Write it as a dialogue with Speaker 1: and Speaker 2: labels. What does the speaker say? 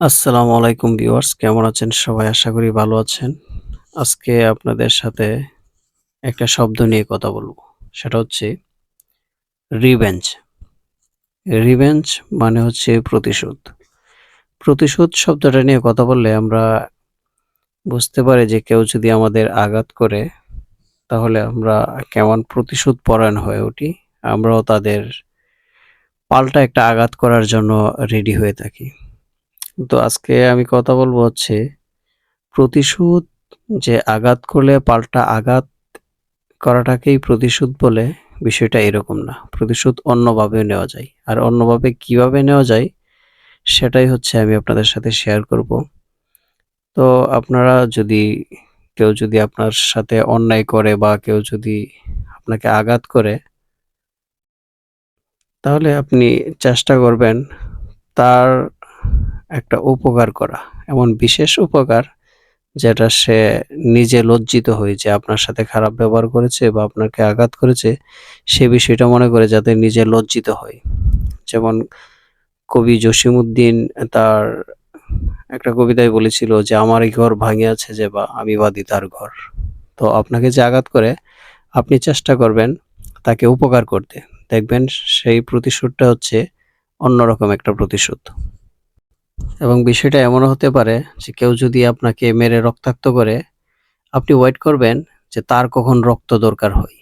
Speaker 1: আসসালামু আলাইকুম ভিউয়ার্স, কেমন আছেন সবাই? আশা করি ভালো আছেন। আজকে আপনাদের সাথে একটা শব্দ নিয়ে কথা বলব। সেটা হচ্ছে রিভেঞ্জ। রিভেঞ্জ মানে হচ্ছে প্রতিশোধ। প্রতিশোধ শব্দটা নিয়ে কথা বললে আমরা বুঝতে পারি যে কেউ যদি আমাদের আঘাত করে, তাহলে আমরা কেমন প্রতিশোধ পরায়ণ হয়ে উঠি। আমরাও তাদের পাল্টা একটা আঘাত করার জন্য রেডি হয়ে থাকি। তো আজকে আমি কথা বলব হচ্ছে প্রতিশোধ, যে আঘাত করলে পাল্টা আঘাত করাটাকেই প্রতিশোধ বলে বিষয়টা এরকম না। প্রতিশোধ অন্যভাবেও নেওয়া যায়। আর অন্যভাবে কীভাবে নেওয়া যায় সেটাই হচ্ছে আমি আপনাদের সাথে শেয়ার করব। তো আপনারা যদি, কেউ যদি আপনার সাথে অন্যায় করে বা কেউ যদি আপনাকে আঘাত করে, তাহলে আপনি চেষ্টা করবেন তার একটা উপকার করা। এমন বিশেষ উপকার যেটা সে নিজে লজ্জিত হয়ে যে আপনার সাথে খারাপ ব্যবহার করেছে বা আপনাকে আঘাত করেছে, সে বিষয়টা মনে করে যাতে নিজে লজ্জিত হয়। যেমন কবি জসীমউদ্দিন তার একটা কবিতায় বলেছিল যে, আমারই ঘর ভাঙিয়াছে যে বা আমি বাঁধি তার ঘর। তো আপনাকে যে আঘাত করে, আপনি চেষ্টা করবেন তাকে উপকার করতে। দেখবেন সেই প্রতিশোধটা হচ্ছে অন্যরকম একটা প্রতিশোধ। এবং বিষয়টা এমনও হতে পারে যে কেউ যদি আপনাকে মেরে রক্তাক্ত করে, আপনি ওয়েট করবেন যে তার কখন রক্ত দরকার হয়।